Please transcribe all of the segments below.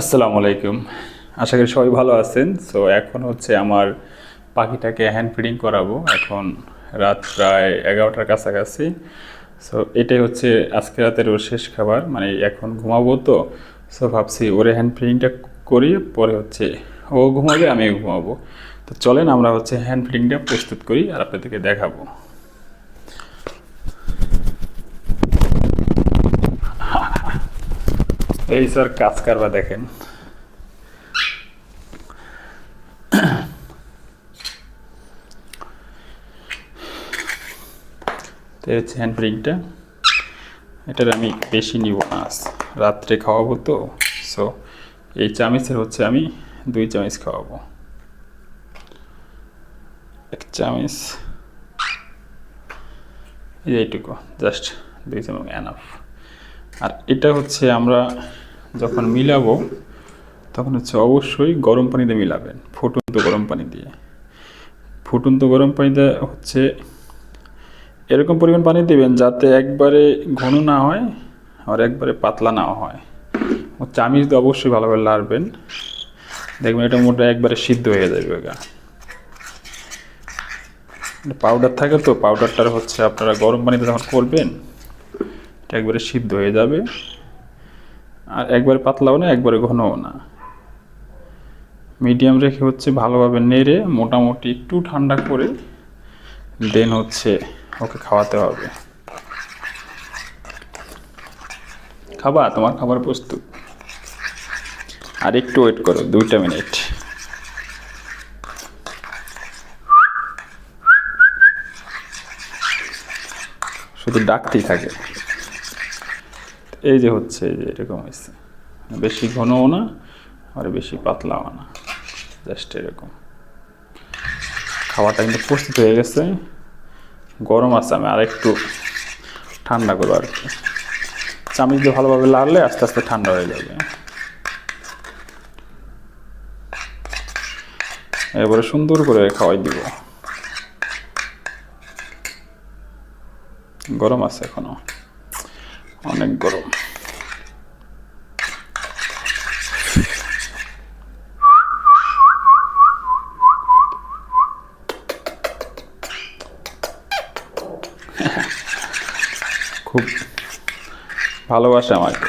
আসসালামু আলাইকুম। আশা করি সবাই ভালো আছেন। সো এখন হচ্ছে আমার পাখিটাকে হ্যান্ড ফিডিং করাবো। এখন রাত প্রায় এগারোটার কাছাকাছি। সো এটাই হচ্ছে আজকে রাতের ওর শেষ খাবার। মানে এখন ঘুমাবো তো। সো ভাবছি ওরে হ্যান্ড ফিডিংটা করি, পরে হচ্ছে ও ঘুমাবে, আমিও ঘুমাবো। তো চলেন আমরা হচ্ছে হ্যান্ড ফিডিংটা প্রস্তুত করি আর আপনাদেরকে দেখাবো। এই স্যার কাজ কারবা দেখেন। হচ্ছে হ্যান্ড ফিডিংটা এটার আমি বেশি নিব না। রাত্রে খাওয়াবো তো সো এই চামিচের হচ্ছে আমি দুই চামিচ খাওয়াবো। এক চামিচ। এই এইটুকু জাস্ট দুই চামচ এনাফ আর এটা হচ্ছে আমরা যখন মিলাবো, তখন হচ্ছে অবশ্যই গরম পানিতে মিলাবেন, ফুটন্ত গরম পানি দিয়ে। ফুটন্ত গরম পানিতে হচ্ছে এরকম পরিমাণ পানি দেবেন যাতে একবারে ঘন না হয় আর একবারে পাতলা না হয়। চামিচ দিয়ে অবশ্যই ভালোভাবে লাড়বেন। দেখবেন এটা মোটা একবারে সিদ্ধ হয়ে যাবে গা। পাউডার থাকে তো, পাউডারটার হচ্ছে আপনারা গরম পানিতে যখন করবেন, এটা একবারে সিদ্ধ হয়ে যাবে। আর একবারে পাতলাও না, একবারে ঘনও না। মিডিয়াম রেখে হচ্ছে ভালোভাবে নেড়ে মোটামুটি একটু ঠান্ডা করে দেন হচ্ছে ওকে খাওয়াতে হবে। খাবা? তোমার খাবার প্রস্তুত। আর একটু ওয়েট করো, দুইটা মিনিট শুধু ডাকতেই থাকে। এই যে হচ্ছে, এই যে এরকম হয়েছে। বেশি ঘনও না, আর বেশি পাতলাও না জাস্ট এরকম। খাবারটা কিন্তু প্রস্তুত হয়ে গেছে। গরম আছে, আমি আরেকটু ঠান্ডা করব আর কি। চামিচ দিয়ে ভালোভাবে লাড়লে আস্তে আস্তে ঠান্ডা হয়ে যাবে। এবারে সুন্দর করে খাওয়াই দিব। গরম আছে এখনও। অনেক গরম। খুব ভালোবাসে আমাকে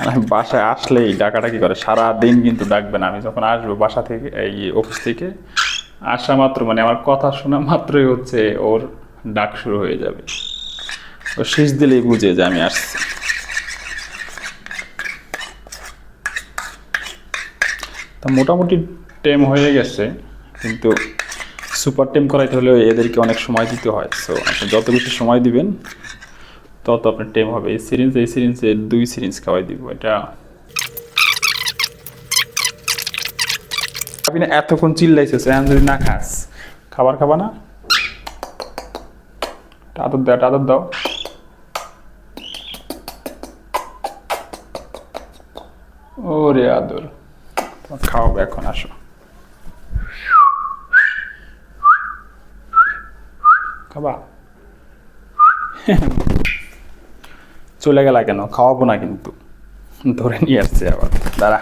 আর আমি বাসায় আসলেই ডাকাডাকি করে। সারা দিন কিন্তু ডাকবে না। আমি যখন আসব বাসা থেকে, এই অফিস থেকে, আসা মাত্র মানে আমার কথা শোনা মাত্রই হচ্ছে ওর ডাক শুরু হয়ে যাবে। শেষ দিলেই বুঝে যে আমি আসছি। তা মোটামুটি টেম হয়ে গেছে, কিন্তু সুপার টেম করাইতে হলে এদেরকে অনেক সময় দিতে হয়। সো আপনি যত বেশি সময় দিবেন, তত আপনার টেম হবে। এই সিরিঞ্জ, এই সিরিঞ্জে দুই সিরিঞ্জ খাওয়াই দিব। এটা আপনি এতক্ষণ চিল্লাইছে এখন যদি না খাস, খাবার খাবা না? আদর দাও আদর দাও। ওরে আদর খাওয়াবো এখন আসো খাবা চলে গেলা কেন খাওয়াবো না কিন্তু ধরে নিয়ে আসছে আবার দাঁড়া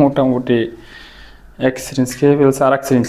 মোটামুটি এক সিরিঞ্জ খেয়ে ফেলছে আর এক সিরিঞ্জ